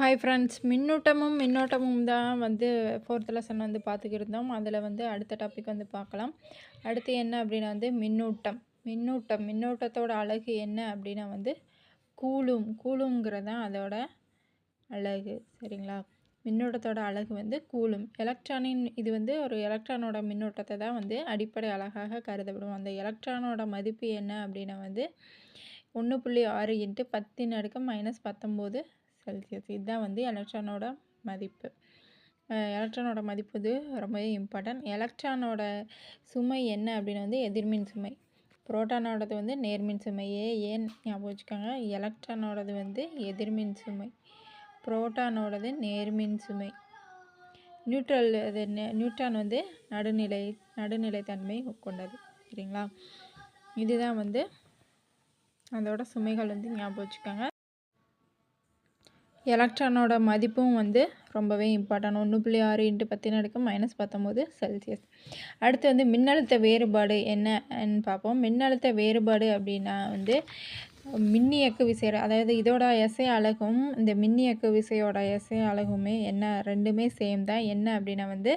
Hi friends மின்னூட்டமும் மின்னோட்டமும் தான் வந்து ஃபோர்த் லெசன் வந்து பார்த்துக்கிருந்தோம். அதில் வந்து அடுத்த டாபிக் வந்து பார்க்கலாம். அடுத்து என்ன அப்படின்னா வந்து மின்னூட்டம். மின்னூட்டம் மின்னோட்டத்தோட அழகு என்ன அப்படின்னா வந்து கூலும் கூலுங்கிறது தான் அதோட அழகு. சரிங்களா? மின்னோட்டத்தோட அழகு வந்து கூலும். எலக்ட்ரானின் இது வந்து ஒரு எலக்ட்ரானோட மின்னோட்டத்தை தான் வந்து அடிப்படை அழகாக கருதப்படும். அந்த எலக்ட்ரானோட மதிப்பு என்ன அப்படின்னா வந்து ஒன்று புள்ளி ஆறு இன்ட்டு பத்தின் அடுக்கு மைனஸ் பத்தொம்போது செல்சியஸ் இதுதான் வந்து எலக்ட்ரானோட மதிப்பு. எலக்ட்ரானோட மதிப்பு இது ரொம்பவே இம்பார்ட்டன்ட். எலக்ட்ரானோட சுமை என்ன அப்படின்னு வந்து எதிர்மின் சுமை. புரோட்டானோடது வந்து நேர்மின் சுமையே ஏன் ஞாபகம் வச்சுக்கோங்க. எலக்ட்ரானோடது வந்து எதிர்மின் சுமை. புரோட்டானோடது நேர்மின் சுமை. நியூட்ரல் அது நியூட்ரான் வந்து நடுநிலை நடுநிலைத்தன்மை கொண்டது. சரிங்களா? இதுதான் வந்து அதோட சுமைகள் வந்து ஞாபகம் வச்சுக்கோங்க. எலக்ட்ரானோட மதிப்பும் வந்து ரொம்பவே இம்பார்ட்டன் ஒன்று புள்ளி ஆறு இன்ட்டு பத்து அடுக்கு மைனஸ் பத்தொம்போது செல்சியஸ் அடுத்து வந்து மின்னழுத்த வேறுபாடு என்னன்னு பார்ப்போம். மின்னழுத்த வேறுபாடு அப்படின்னா வந்து மின்னியக்கு விசை அதாவது இதோட எஸ்ஐ அழகும் இந்த மின்னியக்கு விசையோட எஸ்ஐ அழகுமே என்ன? ரெண்டுமே சேம் தான். என்ன அப்படின்னா வந்து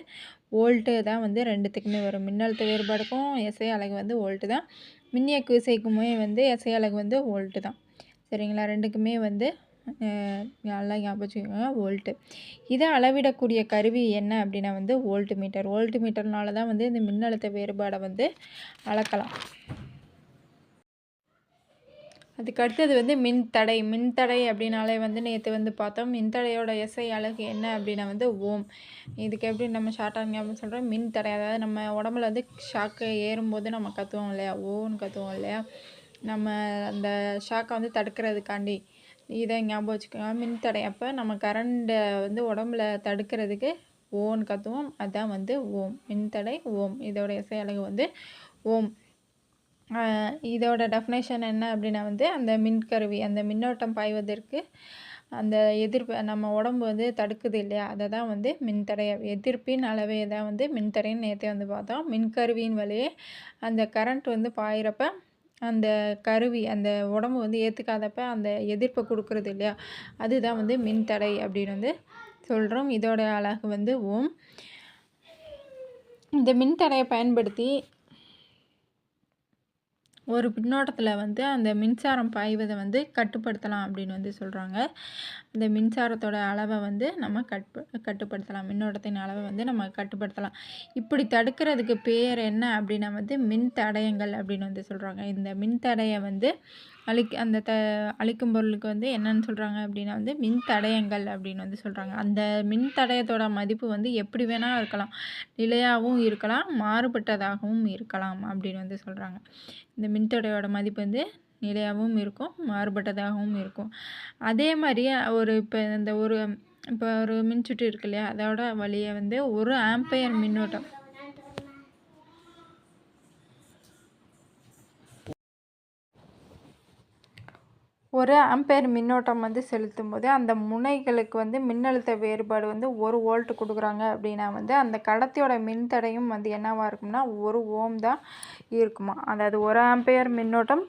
வோல்ட்டு தான் வந்து ரெண்டுத்துக்குமே வரும். மின்னழுத்த வேறுபாடுக்கும் எஸ்ஐ அழகு வந்து ஓல்ட்டு தான். மின்னியக்கு விசைக்குமே வந்து எஸ்ஐ அழகு வந்து ஓல்ட்டு தான். சரிங்களா? ரெண்டுக்குமே வந்து நல்லா ஞாபகம் வச்சுக்கோங்க. வோல்ட்டு. இதை அளவிடக்கூடிய கருவி என்ன அப்படின்னா வந்து வோல்ட் மீட்டர் வோல்ட் மீட்டர்னால தான் வந்து இந்த மின்னழுத்த வேறுபாடை வந்து அளக்கலாம். அதுக்கு அடுத்தது வந்து மின்தடை. மின்தடை அப்படின்னாலே வந்து நேற்று வந்து பார்த்தோம். மின்தடையோட எஸ்ஐ அழகு என்ன அப்படின்னா வந்து ஓம். இதுக்கு எப்படி நம்ம ஷார்ட்டாக ஞாபகம் சொல்கிறோம் மின்தடை. அதாவது நம்ம உடம்புல வந்து ஷாக்கு ஏறும்போது நம்ம கற்றுவோம் இல்லையா? ஓன்னு கற்றுவோம் இல்லையா? நம்ம அந்த ஷாக்கை வந்து தடுக்கிறதுக்காண்டி இதை ஞாபகம் வச்சுக்கோங்க மின்தடை அப்போ நம்ம கரண்ட்டை வந்து உடம்புல தடுக்கிறதுக்கு ஓன் கத்துவோம். அதுதான் வந்து ஓம். மின்தடை ஓம். இதோடைய இசை அழகு வந்து ஓம். இதோட டெஃபினேஷன் என்ன அப்படின்னா வந்து அந்த மின்கருவி அந்த மின்னோட்டம் பாய்வதற்கு அந்த எதிர்ப்பு நம்ம உடம்பு வந்து தடுக்குது இல்லையா? அதை தான் வந்து மின்தடை எதிர்ப்பின் அளவே தான் வந்து மின்தடைன்னு நேற்றே வந்து பார்த்தோம். மின்கருவியின் வழியே அந்த கரண்ட் வந்து பாயிறப்ப அந்த கருவி அந்த உடம்பு வந்து ஏற்றுக்காதப்ப அந்த எதிர்ப்பை கொடுக்குறது இல்லையா? அதுதான் வந்து மின்தடை அப்படின்னு வந்து சொல்கிறோம் இதோட அழகு வந்து ஓம். இந்த மின்தடையை பயன்படுத்தி ஒரு பின்னோட்டத்தில் வந்து அந்த மின்சாரம் பாய்வதை வந்து கட்டுப்படுத்தலாம் அப்படின்னு வந்து சொல்கிறாங்க இந்த மின்சாரத்தோட அளவை வந்து நம்ம கட்டு கட்டுப்படுத்தலாம். மின்னோட்டத்தின் அளவை வந்து நம்ம கட்டுப்படுத்தலாம். இப்படி தடுக்கிறதுக்கு பேர் என்ன அப்படின்னா வந்து மின் தடயங்கள் அப்படின்னு வந்து சொல்கிறாங்க இந்த மின் தடையை வந்து அழிக் அந்த த அழிக்கும் பொருளுக்கு வந்து என்னென்னு சொல்கிறாங்க அப்படின்னா வந்து மின் தடயங்கள் அப்படின்னு வந்து சொல்கிறாங்க அந்த மின் தடயத்தோட மதிப்பு வந்து எப்படி வேணால் இருக்கலாம். நிலையாகவும் இருக்கலாம் மாறுபட்டதாகவும் இருக்கலாம் அப்படின்னு வந்து சொல்கிறாங்க இந்த மின்தடையோட மதிப்பு வந்து நிலையாகவும் இருக்கும் மாறுபட்டதாகவும் இருக்கும். அதே மாதிரி ஒரு இப்போ இந்த ஒரு இப்போ ஒரு மின்சுற்று இருக்கு இல்லையா? அதோட வழியை வந்து ஒரு ஆம்பையர் மின்னோட்டம். ஒரு ஆம்பேர் மின்னோட்டம் வந்து செலுத்தும் போது அந்த முனைகளுக்கு வந்து மின்னழுத்த வேறுபாடு வந்து ஒரு வோல்ட் கொடுக்குறாங்க அப்படின்னா வந்து அந்த கடத்தியோட மின்தடையும் வந்து என்னவாக இருக்கும்னா ஒரு ஓம் தான் இருக்குமா. அதாவது ஒரு ஆம்பையர் மின்னோட்டம்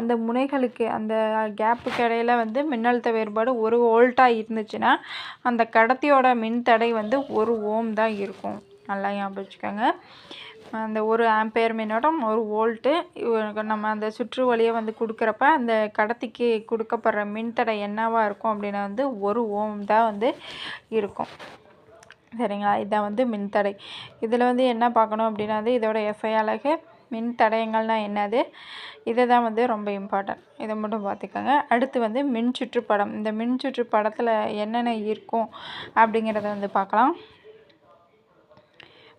அந்த முனைகளுக்கு அந்த கேப்புக்கு இடையில வந்து மின்னழுத்த வேறுபாடு ஒரு வோல்ட்டாக இருந்துச்சுன்னா அந்த கடத்தியோட மின்தடை வந்து ஒரு ஓம் தான் இருக்கும். நல்லா ஞாபகம் வச்சுக்கோங்க. அந்த ஒரு ஆம்பையர் மின்னோட்டம் ஒரு வோல்ட்டு. நம்ம அந்த சுற்று வழியாக வந்து கொடுக்குறப்ப அந்த கடத்திக்கு கொடுக்கப்படுற மின்தடை என்னவாக இருக்கும் அப்படின்னா வந்து ஒரு ஓம் தான் வந்து இருக்கும். சரிங்களா? இதான் வந்து மின்தடை. இதில் வந்து என்ன பார்க்கணும் அப்படின்னா வந்து இதோட எஸ்ஐ அழகு மின் தடயங்கள்னால் என்னது? இதை தான் வந்து ரொம்ப இம்பார்ட்டன்ட் இதை மட்டும் பார்த்துக்கோங்க. அடுத்து வந்து மின் சுற்றுப்படம் இந்த மின் சுற்றுப்படத்தில் என்னென்ன இருக்கும் அப்படிங்கிறத வந்து பார்க்கலாம்.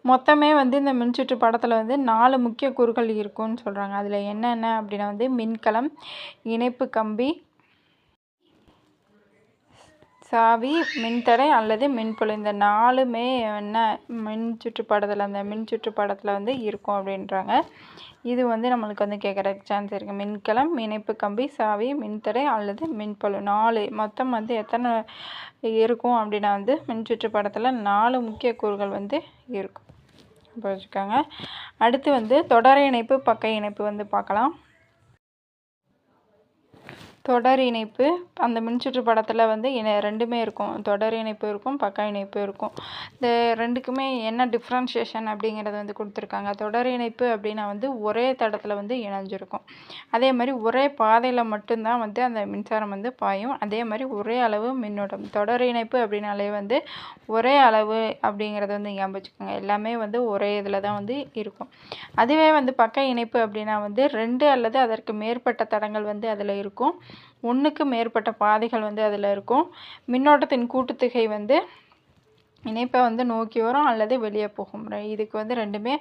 மொத்தமே வந்து இந்த மின்சுற்று படத்தில் வந்து நாலு முக்கிய கூறுகள் இருக்கும்னு சொல்கிறாங்க அதில் என்னென்ன அப்படின்னா வந்து மின்கலம் இணைப்பு கம்பி சாவி மின்தடை அல்லது மின்புல இந்த நாலுமே என்ன மின் படத்தில் அந்த மின் படத்தில் வந்து இருக்கும் அப்படின்றாங்க. இது வந்து நம்மளுக்கு வந்து கேட்குறதுக்கு சான்ஸ் இருக்குது மின்கலம் இணைப்பு கம்பி சாவி மின்தடை அல்லது மின்புல நாலு. மொத்தம் வந்து எத்தனை இருக்கும் அப்படின்னா வந்து மின் படத்தில் நாலு முக்கிய கூறுகள் வந்து இருக்கும். வச்சுக்கோங்க அடுத்து வந்து தொடர் இணைப்பு பக்க இணைப்பு வந்து பார்க்கலாம். தொடர் இணைப்பு அந்த மின்சுற்று படத்தில் வந்து இணை ரெண்டுமே இருக்கும். தொடர் இணைப்பு இருக்கும் பக்க இணைப்பு இருக்கும். இந்த ரெண்டுக்குமே என்ன டிஃப்ரென்ஷியேஷன் அப்படிங்கிறது வந்து கொடுத்துருக்காங்க. தொடர் இணைப்பு அப்படின்னா வந்து ஒரே தடத்தில் வந்து இணைஞ்சிருக்கும். அதே மாதிரி ஒரே பாதையில் மட்டும்தான் வந்து அந்த மின்சாரம் வந்து பாயும். அதே மாதிரி ஒரே அளவு மின்னோட்டம். தொடர் இணைப்பு அப்படின்னாலே வந்து ஒரே அளவு அப்படிங்கிறத வந்து ஞாபகம் வச்சுக்கோங்க. எல்லாமே வந்து ஒரே இதில் தான் வந்து இருக்கும். அதுவே வந்து பக்க இணைப்பு அப்படின்னா வந்து ரெண்டு அல்லது அதற்கு மேற்பட்ட தடங்கள் வந்து அதில் இருக்கும். ஒன்றுக்கு மேற்பட்ட பாதைகள் வந்து அதில் இருக்கும். மின்னோட்டத்தின் கூட்டுத்தொகை வந்து இணைப்பை வந்து நோக்கி வரும் அல்லது வெளியே போகும். இதுக்கு வந்து ரெண்டுமே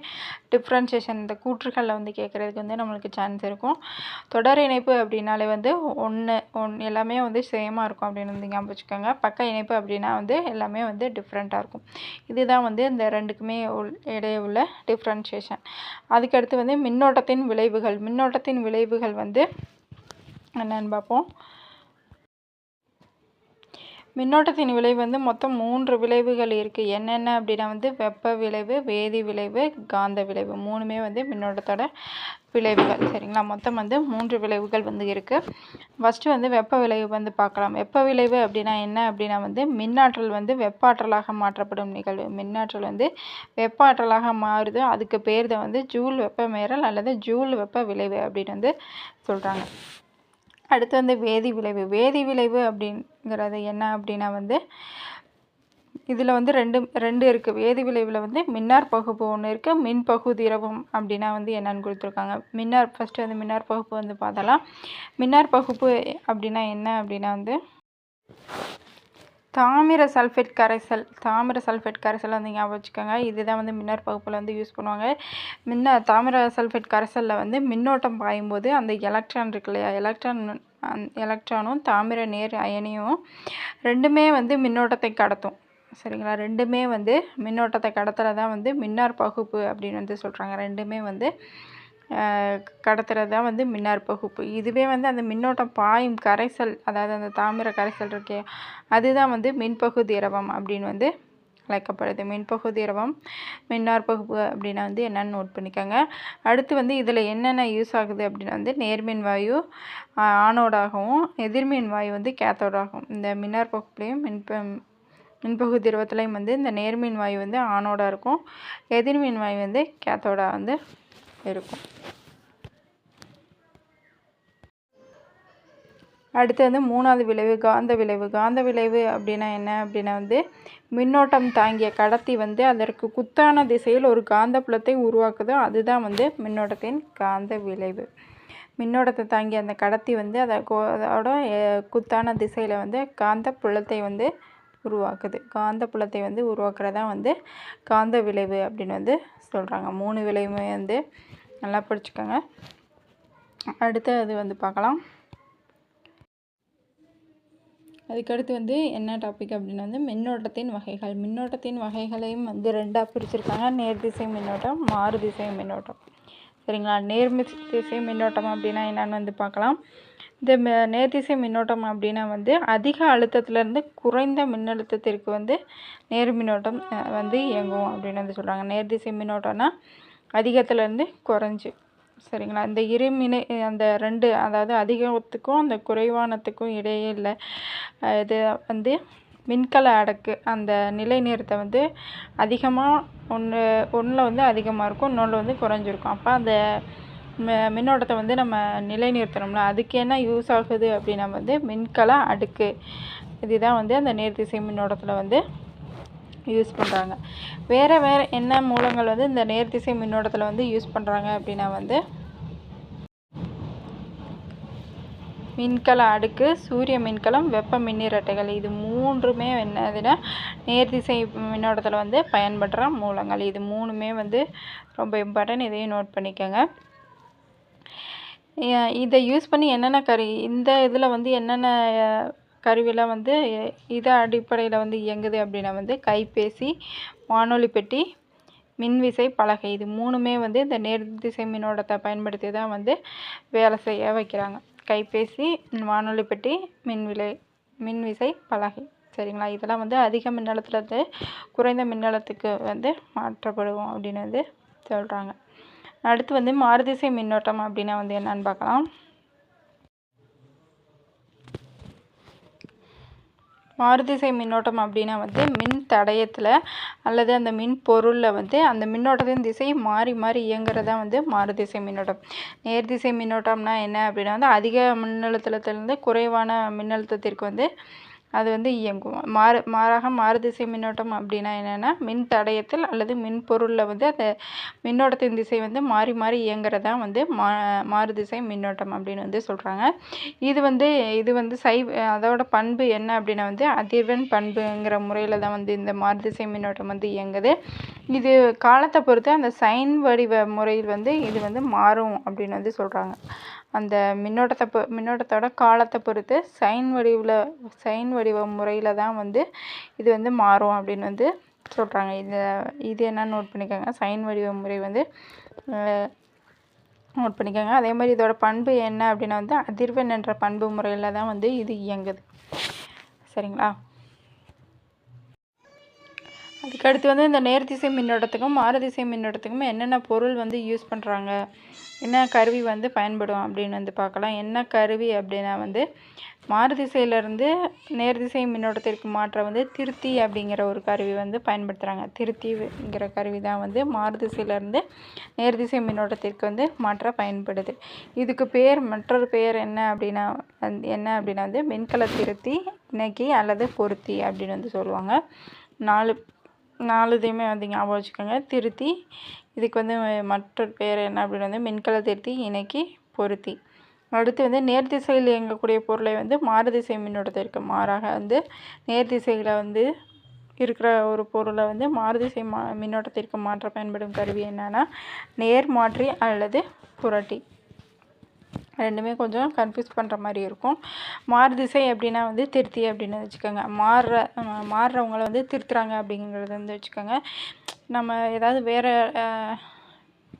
டிஃப்ரென்ஷியேஷன் இந்த கூற்றுகளில் வந்து கேட்குறதுக்கு வந்து நம்மளுக்கு சான்ஸ் இருக்கும். தொடர் இணைப்பு அப்படின்னாலே வந்து ஒன்று ஒன் எல்லாமே வந்து சேமாக இருக்கும் அப்படின்னு வந்து ஞாபகம் வச்சுக்கோங்க. பக்க இணைப்பு அப்படின்னா வந்து எல்லாமே வந்து டிஃப்ரெண்ட்டாக இருக்கும். இதுதான் வந்து இந்த ரெண்டுக்குமே உள் இடையே உள்ள டிஃப்ரென்ஷியேஷன் அதுக்கடுத்து வந்து மின்னோட்டத்தின் விளைவுகள். மின்னோட்டத்தின் விளைவுகள் வந்து என்னென்னு பார்ப்போம். மின்னோட்டத்தின் விளைவு வந்து மொத்தம் மூன்று விளைவுகள் இருக்குது என்னென்ன அப்படின்னா வந்து வெப்ப விளைவு வேதி விளைவு காந்த விளைவு. மூணுமே வந்து மின்னோட்டத்தோட விளைவுகள். சரிங்களா? மொத்தம் வந்து மூன்று விளைவுகள் வந்து இருக்குது ஃபஸ்ட்டு வந்து வெப்ப விளைவு வந்து பார்க்கலாம். வெப்ப விளைவு அப்படின்னா என்ன அப்படின்னா வந்து மின்னாற்றல் வந்து வெப்பாற்றலாக மாற்றப்படும் நிகழ்வு. மின்னாற்றல் வந்து வெப்பாற்றலாக மாறுது. அதுக்கு பேர் தான் வந்து ஜூல் வெப்ப மேறல் அல்லது ஜூல் வெப்ப விளைவு அப்படின்னு வந்து சொல்கிறாங்க அடுத்து வந்து வேதி விளைவு. வேதி விளைவு அப்படிங்கிறது என்ன அப்படின்னா வந்து இதில் வந்து ரெண்டு ரெண்டு இருக்குது வேதி விளைவில் வந்து மின்னார் பகுப்பு ஒன்று இருக்குது மின் பகு திரவம் அப்படின்னா வந்து என்னென்னு கொடுத்துருக்காங்க. மின்னார் ஃபஸ்ட்டு வந்து மின்னார் பகுப்பு வந்து பார்த்தலாம் மின்னார் பகுப்பு அப்படின்னா என்ன அப்படின்னா வந்து தாமிர சல்ஃபேட் கரைசல் தாமிர சல்ஃபேட் கரைசல் வந்து ஞாபகம் வச்சுக்கோங்க. இதுதான் வந்து மின்னார் பகுப்பில் வந்து யூஸ் பண்ணுவாங்க. மின்ன தாமிர சல்ஃபேட் கரைசலில் வந்து மின்னோட்டம் பாயும்போது அந்த எலக்ட்ரான் இருக்கு இல்லையா? எலக்ட்ரான் எலக்ட்ரானும் தாமிர நேர் அயனியும் ரெண்டுமே வந்து மின்னோட்டத்தை கடத்தும். சரிங்களா? ரெண்டுமே வந்து மின்னோட்டத்தை கடத்துல தான் வந்து மின்னார் பகுப்பு அப்படின்னு வந்து சொல்கிறாங்க ரெண்டுமே வந்து கடத்துறது தான் வந்து மின்னார் பகுப்பு. இதுவே வந்து அந்த மின்னோட்டம் பாயும் கரைசல் அதாவது அந்த தாமிர கரைசல் இருக்கே அதுதான் வந்து மின்பகுதி திரவம் அப்படின்னு வந்து அழைக்கப்படுது. மின்பகுதி திரவம் மின்னார் பகுப்பு அப்படின்னா வந்து என்னென்னு நோட் பண்ணிக்கோங்க. அடுத்து வந்து இதில் என்னென்ன யூஸ் ஆகுது அப்படின்னா வந்து நேர்மின் வாயு ஆனோடாகவும் எதிர்மின் வாயு வந்து கேத்தோடாகும். இந்த மின்னாற்பகுப்புலேயும் மின்ப மின்பகு திரவத்துலேயும் வந்து இந்த நேர்மின் வாயு வந்து ஆனோடாக இருக்கும். எதிர்மின் வாயு வந்து கேத்தோடாக வந்து இருக்கும் அடுத்து வந்து மூணாவது விளைவு காந்த விளைவு. காந்த விளைவு அப்படின்னா என்ன? அப்படின்னா வந்து மின்னோட்டம் தாங்கிய கடத்தி வந்து அதற்கு குத்தான திசையில் ஒரு காந்த புலத்தை உருவாக்குதோ. அதுதான் வந்து மின்னோட்டத்தின் காந்த விளைவு. மின்னோட்டத்தை தாங்கிய அந்த கடத்தி வந்து அதை அதோட குத்தான திசையில் வந்து காந்த புலத்தை வந்து உருவாக்குது. காந்த புலத்தை வந்து உருவாக்குறதா வந்து காந்த விளைவு அப்படின்னு வந்து சொல்கிறாங்க மூணு விளைவுமே வந்து நல்லா படிச்சுக்கோங்க. அடுத்து அது வந்து பார்க்கலாம். அதுக்கடுத்து வந்து என்ன டாபிக் அப்படின்னு வந்து மின்னோட்டத்தின் வகைகள். மின்னோட்டத்தின் வகைகளையும் வந்து ரெண்டாக பிரிச்சிருக்காங்க. நேர்திசை மின்னோட்டம் மாறு திசை மின்னோட்டம். சரிங்களா? நேர்மி திசை மின்னோட்டம் அப்படின்னா என்னென்னு வந்து பார்க்கலாம். இந்த நேர்திசை மின்னோட்டம் அப்படின்னா வந்து அதிக அழுத்தத்துலேருந்து குறைந்த மின்னழுத்தத்திற்கு வந்து நேர் மின்னோட்டம் வந்து இயங்கும் அப்படின்னு வந்து சொல்கிறாங்க நேர்திசை மின்னோட்டம்னா அதிகத்துலேருந்து குறைஞ்சி. சரிங்களா? இந்த இருமினை அந்த ரெண்டு அதாவது அதிகத்துக்கும் அந்த குறைவானத்துக்கும் இடையே இல்லை இது வந்து மின்கல அடக்கு அந்த நிலை நேரத்தை வந்து அதிகமாக ஒன்று ஒன்றில் வந்து அதிகமாக இருக்கும் இன்னொன்று வந்து குறைஞ்சிருக்கும். அப்போ அந்த மின்னோட்டத்தை வந்து நம்ம நிலைநிறுத்தணும்ல. அதுக்கு என்ன யூஸ் ஆகுது அப்படின்னா வந்து மின்கல அடுக்கு. இதுதான் வந்து அந்த நேர்திசை மின்னோட்டத்தில் வந்து யூஸ் பண்ணுறாங்க வேறு வேறு என்ன மூலங்கள் வந்து இந்த நேர்திசை மின்னோட்டத்தில் வந்து யூஸ் பண்ணுறாங்க அப்படின்னா வந்து மின்கல அடுக்கு சூரிய மின்கலம் வெப்ப மின்னிரட்டைகள் இது மூன்றுமே என்னதுன்னா நேர்திசை மின்னோட்டத்தில் வந்து பயன்படுற மூலங்கள். இது மூணுமே வந்து ரொம்ப இம்பார்ட்டன்ட் இதையும் நோட் பண்ணிக்கோங்க. இதை யூஸ் பண்ணி என்னென்ன கரு இந்த இதில் வந்து என்னென்ன கருவிலாம் வந்து இதை அடிப்படையில் வந்து இயங்குது அப்படின்னா வந்து கைபேசி வானொலி பெட்டி மின்விசை பலகை இது மூணுமே வந்து இந்த நேர்திசை மின்னோட்டத்தை பயன்படுத்தி தான் வந்து வேலை செய்ய வைக்கிறாங்க. கைபேசி வானொலி பெட்டி மின்விலை மின்விசை பலகை. சரிங்களா? இதெல்லாம் வந்து அதிக மின்னழுத்தத்துலேருந்து குறைந்த மின்னழுத்துக்கு வந்து மாற்றப்படுவோம் அப்படின்னு வந்து சொல்கிறாங்க அடுத்து வந்து மாறுதிசை மின்னோட்டம் அப்படின்னா வந்து என்னன்னு பார்க்கலாம். மாறுதிசை மின்னோட்டம் அப்படின்னா வந்து மின் தடயத்தில் அல்லது அந்த மின் பொருளில் வந்து அந்த மின்னோட்டத்தின் திசை மாறி மாறி இயங்குறதா வந்து மாறுதிசை மின்னோட்டம். நேர்திசை மின்னோட்டம்னா என்ன அப்படின்னா வந்து அதிக மின்னழுத்தத்திலிருந்து குறைவான மின்னழுத்தத்திற்கு வந்து அது வந்து இயங்கும். மாறு மாறாக மாறுதிசை மின்னோட்டம் அப்படின்னா என்னென்னா மின் தடயத்தில் அல்லது மின் பொருளில் வந்து அந்த மின்னோட்டத்தின் திசை வந்து மாறி மாறி இயங்குறது தான் வந்து மா மாறுதிசை மின்னோட்டம் அப்படின்னு வந்து சொல்கிறாங்க இது வந்து இது வந்து சை அதோட பண்பு என்ன அப்படின்னா வந்து அதிர்வெண் பண்புங்கிற முறையில் தான் வந்து இந்த மாறுதிசை மின்னோட்டம் வந்து இயங்குது. இது காலத்தை பொறுத்து அந்த சைன் வடிவ முறையில் வந்து இது வந்து மாறும் அப்படின்னு வந்து சொல்கிறாங்க அந்த மின்னோட்டத்தை பொ மின்னோட்டத்தோட காலத்தை பொறுத்து சைன் வடிவில் சைன் வடிவ முறையில் தான் வந்து இது வந்து மாறும் அப்படின்னு வந்து சொல்கிறாங்க இது இது என்னன்னு நோட் பண்ணிக்கோங்க. சைன் வடிவ முறை வந்து நோட் பண்ணிக்கோங்க. அதே மாதிரி இதோட பண்பு என்ன அப்படின்னா வந்து அதிர்வெண் என்ற பண்பு முறையில் தான் வந்து இது இயங்குது. சரிங்களா? அதுக்கடுத்து வந்து இந்த நேர்திசை மின்னோட்டத்துக்கும் மாறுதிசை மின்னோட்டத்துக்கும் என்னென்ன பொருள் வந்து யூஸ் பண்ணுறாங்க என்ன கருவி வந்து பயன்படும் அப்படின்னு வந்து பார்க்கலாம். என்ன கருவி அப்படின்னா வந்து மாறுதிசையிலேருந்து நேர்திசை மின்னோட்டத்திற்கு மாற்ற வந்து திருத்தி அப்படிங்கிற ஒரு கருவி வந்து பயன்படுத்துகிறாங்க திருத்திங்கிற கருவி தான் வந்து மாறுதிசையிலேருந்து நேர்திசை மின்னோட்டத்திற்கு வந்து மாற்ற பயன்படுது. இதுக்கு பேர் மற்றொரு பெயர் என்ன அப்படின்னா என்ன அப்படின்னா வந்து மின்கல திருத்தி இணைக்கி அல்லது பொருத்தி அப்படின்னு வந்து சொல்லுவாங்க. நாலு நாலு இதையுமே வந்து ஞாபகம் வச்சுக்கோங்க. திருத்தி இதுக்கு வந்து மற்றொரு பேர் என்ன அப்படின்னு வந்து மின்கல திருத்தி இணைக்கி பொருத்தி. அடுத்து வந்து நேர்திசையில் இயங்கக்கூடிய பொருளை வந்து மாறுதிசை மின்னோட்டத்திற்கு மாறாக வந்து நேர்திசையில் வந்து இருக்கிற ஒரு பொருளை வந்து மாறுதிசை மா மின்னோட்டத்திற்கு மாற்ற பயன்படும் கருவி என்னென்னா நேர்மாற்றி அல்லது புரட்டி. ரெண்டுமே கொஞ்சம் கன்ஃபியூஸ் பண்ணுற மாதிரி இருக்கும். மாறு திசை அப்படின்னா வந்து திருத்தி அப்படின்னு வச்சுக்கோங்க. மாறுற மாறுறவங்கள வந்து திருத்துறாங்க அப்படிங்கிறது வந்து வச்சுக்கோங்க. நம்ம ஏதாவது வேறு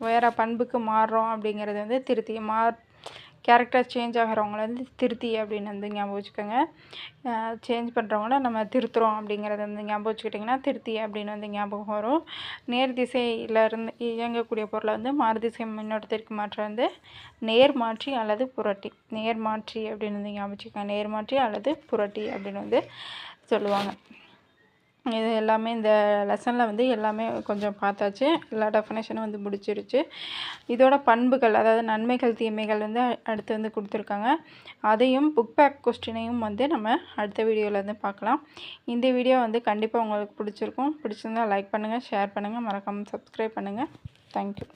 வேறு பண்புக்கு மாறுறோம் அப்படிங்கிறது வந்து திருத்தி மா கேரக்டர் சேஞ்ச் ஆகிறவங்கள வந்து திருத்தி அப்படின்னு வந்து ஞாபகம் வச்சுக்கோங்க. சேஞ்ச் பண்ணுறவங்கள நம்ம திருத்துறோம் அப்படிங்கிறத வந்து ஞாபகம் வச்சுக்கிட்டிங்கன்னா திருத்தி அப்படின்னு வந்து ஞாபகம் வரும். நேர் திசையிலேருந்து இயங்கக்கூடிய பொருளை வந்து மாறுதிசை மின்னோட்டத்திற்கு மாற்ற வந்து நேர் மாற்றி அல்லது புரட்டி. நேர் மாற்றி அப்படின்னு வந்து ஞாபகம் வச்சுக்கோங்க. நேர் மாற்றி அல்லது புரட்டி அப்படின்னு வந்து சொல்லுவாங்க. இது எல்லாமே இந்த லெசனில் வந்து எல்லாமே கொஞ்சம் பார்த்தாச்சு. எல்லா டெஃபனேஷனும் வந்து முடிச்சிருச்சு. இதோட பண்புகள் அதாவது நன்மைகள் தீமைகள் வந்து அடுத்து வந்து கொடுத்துருக்காங்க. அதையும் புக் பேக் கொஸ்டினையும் வந்து நம்ம அடுத்த வீடியோவில் வந்து பார்க்கலாம். இந்த வீடியோ வந்து கண்டிப்பாக உங்களுக்கு பிடிச்சிருக்கும். பிடிச்சிருந்தால் லைக் பண்ணுங்கள் ஷேர் பண்ணுங்கள் மறக்காமல் சப்ஸ்கிரைப் பண்ணுங்கள் தேங்க்யூ